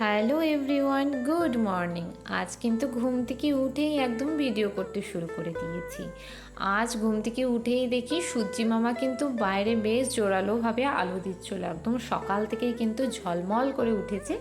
Hello everyone, good morning. আজ কিন্তু ঘুম থেকে উঠেই একদম ভিডিও করতে শুরু করে দিয়েছি। আজ ঘুম থেকে উঠেই দেখি সূর্যি মামা কিন্তু বাইরে বেশ জোরালোভাবে আলো দিচ্ছিল। একদম সকাল থেকেই কিন্তু ঝলমল করে উঠেছে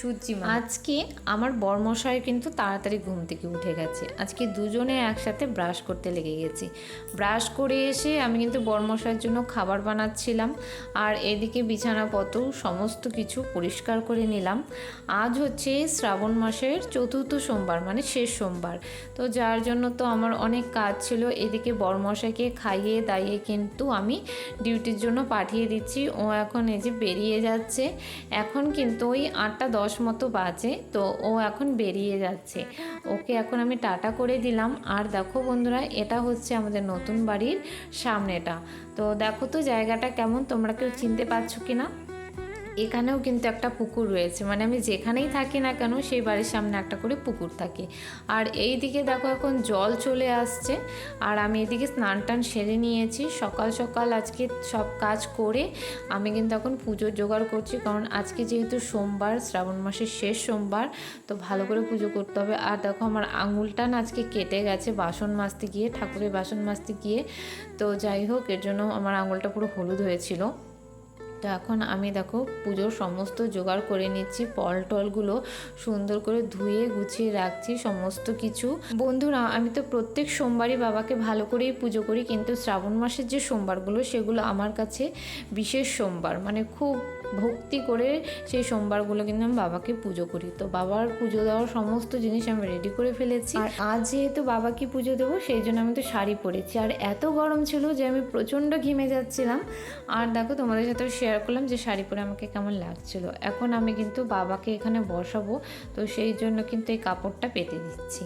সূর্যি আজকে আমার বর্মশাই কিন্তু তাড়াতাড়ি ঘুম থেকে উঠে গেছে। আজকে দুজনে একসাথে ব্রাশ করতে লেগে গেছি। ব্রাশ করে এসে আমি কিন্তু বর্মশাইয়ের জন্য খাবার বানাচ্ছিলাম আর এদিকে বিছানাপত্র সমস্ত কিছু পরিষ্কার করে নিলাম। আজ হচ্ছে শ্রাবণ মাসের চতুর্থ সোমবার মানে শেষ সোমবার। তো যার জন্য তো আমার অনেক কাজ ছিল, এদিকে বরমশাইকে খাইয়ে দাইয়ে কিন্তু আমি ডিউটির জন্য পাঠিয়ে দিচ্ছি। ও এখন এই যে বেরিয়ে যাচ্ছে। এখন কিন্তু ওই আটটা দশ মতো বাজে। তো ও এখন বেরিয়ে যাচ্ছে। ওকে এখন আমি টাটা করে দিলাম। আর দেখো বন্ধুরা, এটা হচ্ছে আমাদের নতুন বাড়ির সামনেটা। তো দেখো তো জায়গাটা কেমন? তোমরা কেউ চিনতে পারছ কি না এখানেও কিন্তু একটা পুকুর রয়েছে। মানে আমি যেখানেই থাকি না কেন, সেই বাড়ির সামনে একটা করে পুকুর থাকে। আর এই দিকে দেখো এখন জল চলে আসছে। আর আমি এদিকে স্নান টান সেরে নিয়েছি। সকাল সকাল আজকে সব কাজ করে আমি কিন্তু এখন পুজোর জোগাড় করছি। কারণ আজকে যেহেতু সোমবার, শ্রাবণ মাসের শেষ সোমবার, তো ভালো করে পুজো করতে হবে। আর দেখো আমার আঙুলটা না আজকে কেটে গেছে বাসন মাজতে গিয়ে, ঠাকুরের বাসন মাজতে গিয়ে। তো যাই হোক, এর জন্য আমার আঙুলটা পুরো হলুদ হয়েছিল। তো এখন আমি দেখো পুজোর সমস্ত জোগাড় করে নিচ্ছি ফল টলগুলো সুন্দর করে ধুয়ে গুছিয়ে রাখছি সমস্ত কিছু। বন্ধুরা, আমি তো প্রত্যেক সোমবারই বাবাকে ভালো করেই পুজো করি, কিন্তু শ্রাবণ মাসের যে সোমবারগুলো, সেগুলো আমার কাছে বিশেষ সোমবার। মানে খুব ভক্তি করে সেই সোমবারগুলো কিন্তু আমি বাবাকে পুজো করি। তো বাবার পুজো দেওয়ার সমস্ত জিনিস আমি রেডি করে ফেলেছি। আর আজ যেহেতু বাবাকে পুজো দেবো, সেই জন্য আমি তো শাড়ি পরেছি। আর এত গরম ছিল যে আমি প্রচণ্ড ঘেমে যাচ্ছিলাম। আর দেখো তোমাদের সাথেও শেয়ার করলাম যে শাড়ি পরে আমাকে কেমন লাগছিল। এখন আমি কিন্তু বাবাকে এখানে বসাবো, তো সেই জন্য কিন্তু এই কাপড়টা পেতে দিচ্ছি।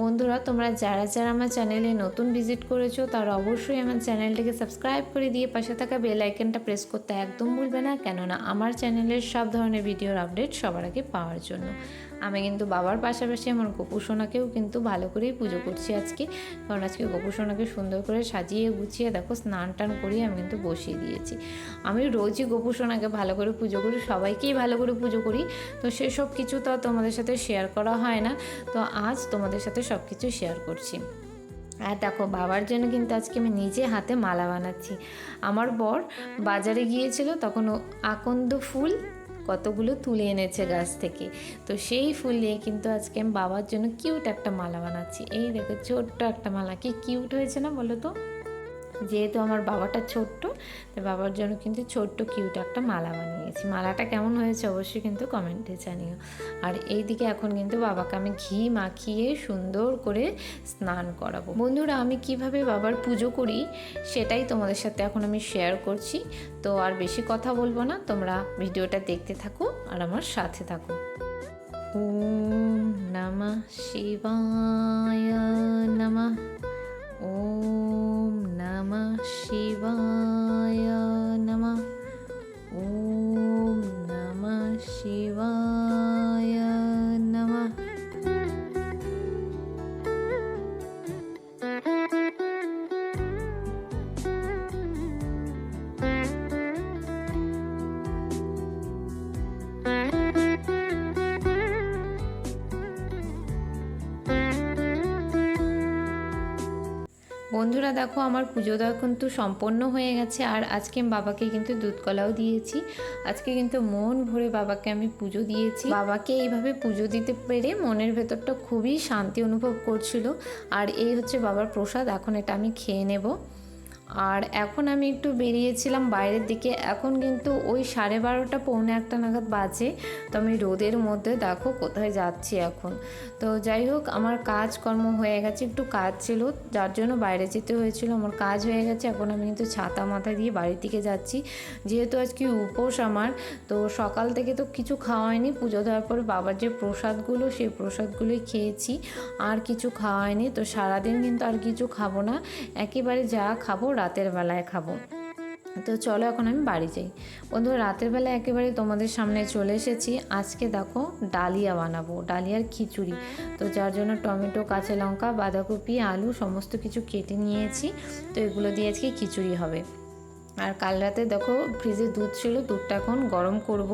বন্ধুরা, তোমরা যারা যারা আমার চ্যানেলে নতুন ভিজিট করেছ, তারা অবশ্যই আমার চ্যানেলটিকে সাবস্ক্রাইব করে দিয়ে পাশে থাকা বেল আইকনটা প্রেস করতে একদম ভুলবে না। কেননা আমার চ্যানেলের সব ধরনের ভিডিওর আপডেট সবার আগে পাওয়ার জন্য। আমি কিন্তু বাবার পাশাপাশি আমার গোপুসোনাকেও কিন্তু ভালো করেই পুজো করছি আজকে। কারণ আজকে গোপুসোনাকে সুন্দর করে সাজিয়ে গুছিয়ে দেখো, স্নান টান করিয়ে আমি কিন্তু বসিয়ে দিয়েছি। আমি রোজই গোপুসোনাকে ভালো করে পুজো করি, সবাইকেই ভালো করে পুজো করি। তো সেসব কিছু তো তোমাদের সাথে শেয়ার করা হয় না। তো আজ তোমাদের সাথে সব কিছু শেয়ার করছি। আর দেখো, বাবার জন্য কিন্তু আজকে আমি নিজে হাতে মালা বানাচ্ছি। আমার বর বাজারে গিয়েছিল, তখন আকন্দ ফুল কতগুলো তুলে এনেছে গাছ থেকে। তো সেই ফুল দিয়ে কিন্তু আজকে আমি বাবার জন্য কিউট একটা মালা বানাচ্ছি। এই দেখো, ছোট্ট একটা মালা। কি কিউট হয়েছে না বলো তো? যেহেতু আমার বাবাটা ছোট্ট তো বাবার জন্য কিন্তু ছোট্ট কিউট একটা মালা বানিয়েছি। মালাটা কেমন হয়েছে অবশ্যই কিন্তু কমেন্টে জানিও। আর এইদিকে এখন কিন্তু বাবাকে আমি ঘি মাখিয়ে সুন্দর করে স্নান করাবো। বন্ধুরা, আমি কীভাবে বাবার পুজো করি সেটাই তোমাদের সাথে এখন আমি শেয়ার করছি। তো আর বেশি কথা বলব না, তোমরা ভিডিওটা দেখতে থাকো আর আমার সাথে থাকো। ওম নমঃ শিবায় নমঃ ॐ नमः शिवाय। বন্ধুরা দেখো, আমার পুজো দেওয়া কিন্তু সম্পন্ন হয়ে গেছে, আর আজকে বাবাকে কিন্তু দুধ কলাও দিয়েছি। আজকে কিন্তু মন ভরে বাবাকে আমি পুজো দিয়েছি। বাবাকে এইভাবে পুজো দিতে পেরে মনের ভেতরটা খুবই শান্তি অনুভব করছিল। আর এই হচ্ছে বাবার প্রসাদ, এখন এটা আমি খেয়ে নেব। আর এখন আমি একটু বেরিয়েছিলাম বাইরের দিকে। এখন কিন্তু ওই সাড়ে বারোটা, পৌনে একটা নাগাদ বাজে। তো আমি রোদের মধ্যে দেখো কোথায় যাচ্ছি এখন। তো যাই হোক, আমার কাজকর্ম হয়ে গেছে, একটু কাজ ছিল, যার জন্য বাইরে যেতে হয়েছিল। আমার কাজ হয়ে গেছে, এখন আমি কিন্তু ছাতা মাথা দিয়ে বাড়ির দিকে যাচ্ছি। যেহেতু আজকে উপোস আমার, তো সকাল থেকে তো কিছু খাওয়াইনি। পুজো দেওয়ার পরে বাবার যে প্রসাদগুলো, সেই প্রসাদগুলোই খেয়েছি। আর কিছু খাওয়াইনি, তো সারাদিন কিন্তু আর কিছু খাব না। একেবারে যা খাব রাতের বেলায় খাব। তো চলো এখন আমি বাড়ি যাই। বন্ধু রাতের বেলা একেবারে তোমাদের সামনে চলে এসেছি। আজকে দেখো ডালিয়া বানাবো, ডালিয়ার খিচুড়ি। তো যার জন্য টমেটো, কাঁচা লঙ্কা, বাঁধাকপি, আলু সমস্ত কিছু কেটে নিয়েছি। তো এগুলো দিয়ে আজকে খিচুড়ি হবে। আর কাল রাতে দেখো ফ্রিজে দুধ ছিল, দুধটা এখন গরম করব।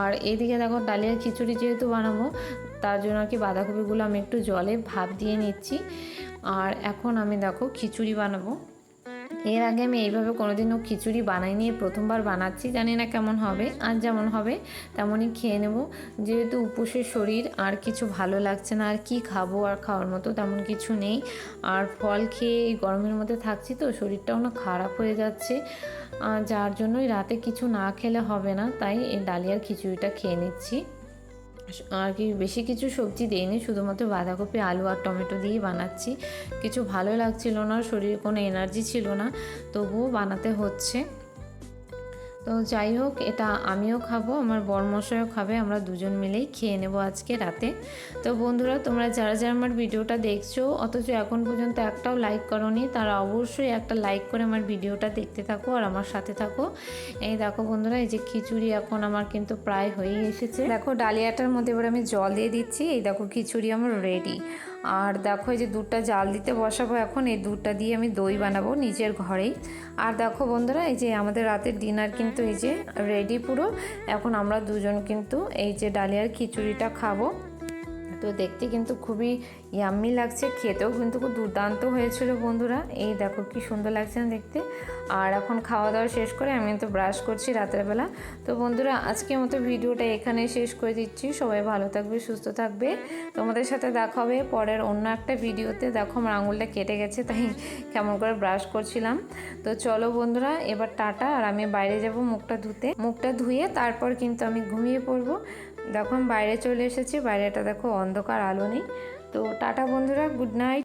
আর এইদিকে দেখো ডালিয়ার খিচুড়ি যেহেতু বানাবো, তার জন্য আর কি বাঁধাকপিগুলো আমি একটু জলে ভাপ দিয়ে নিচ্ছি। আর এখন আমি দেখো খিচুড়ি বানাবো। এর আগে আমি এইভাবে কোনোদিনও খিচুড়ি বানাই নিয়ে প্রথমবার বানাচ্ছি, জানি না কেমন হবে আর যেমন হবে, তেমনই খেয়ে নেব। যেহেতু উপোসের শরীর, আর কিছু ভালো লাগছে না, আর কি খাব আর খাওয়ার মতো তেমন কিছু নেই। আর ফল খেয়ে এই গরমের মধ্যে থাকছি তো, শরীরটাও না খারাপ হয়ে যাচ্ছে। যার জন্যই রাতে কিছু না খেলে হবে না, তাই এই ডালিয়ার খিচুড়িটা খেয়ে নিচ্ছি। আর কি, বেশি কিছু সবজি দিইনি, শুধুমাত্র বাঁধাকপি, আলু আর টমেটো দিয়েই বানাচ্ছি। কিছু ভালো লাগছিল না, শরীরে কোনো এনার্জি ছিল না, তবুও বানাতে হচ্ছে। তো যাই হোক, এটা আমিও খাব, আমার বরমশাইও খাবে, আমরা দুজন মিলেই খেয়ে নেব আজকে রাতে। তো বন্ধুরা, তোমরা যারা যারা আমার ভিডিওটা দেখছ, অথচ এখন পর্যন্ত একটাও লাইক করনি, তারা অবশ্যই একটা লাইক করে আমার ভিডিওটা দেখতে থাকো আর আমার সাথে থাকো। এই দেখো বন্ধুরা, এই যে খিচুড়ি এখন আমার কিন্তু প্রায় হয়েই এসেছে। দেখো, ডালিয়াটার মধ্যে এবার আমি জল দিয়ে দিচ্ছি, এই দেখো খিচুড়ি আমার রেডি আর দেখো এই যে দুধটা জাল দিতে বসাবো এখন, এই দুধটা দিয়ে আমি দই বানাবো নিজের ঘরেই। আর দেখো বন্ধুরা, এই যে আমাদের রাতের ডিনার কিন্তু এই যে রেডি পুরো। এখন আমরা দুজন কিন্তু এই যে ডালিয়ার খিচুড়িটা খাব। তো দেখতে কিন্তু খুবই ইয়াম্মি লাগছে। খেতেও কিন্তু খুব দুর্দান্ত হয়েছিল বন্ধুরা। এই দেখো কি সুন্দর লাগছে না দেখতে। আর এখন খাওয়া দাওয়া শেষ করে আমি তো ব্রাশ করছি রাতের বেলা। তো বন্ধুরা, আজকের মতো ভিডিওটা এখানে শেষ করে দিচ্ছি। সবাই ভালো থাকবে, সুস্থ থাকবে। তোমাদের সাথে দেখা হবে পরের অন্য একটা ভিডিওতে। দেখো আমার আঙুলটা কেটে গেছে, তাই কেমন করে ব্রাশ করছিলাম। তো চলো বন্ধুরা, এবার টাটা। আর আমি বাইরে যাব মুখটা ধুতে। মুখটা ধুয়ে তারপর কিন্তু আমি ঘুমিয়ে পড়ব। দেখো আমি বাইরে চলে এসেছি, বাইরেটা দেখো অন্ধকার, আলো নেই। তো টাটা বন্ধুরা, গুড নাইট।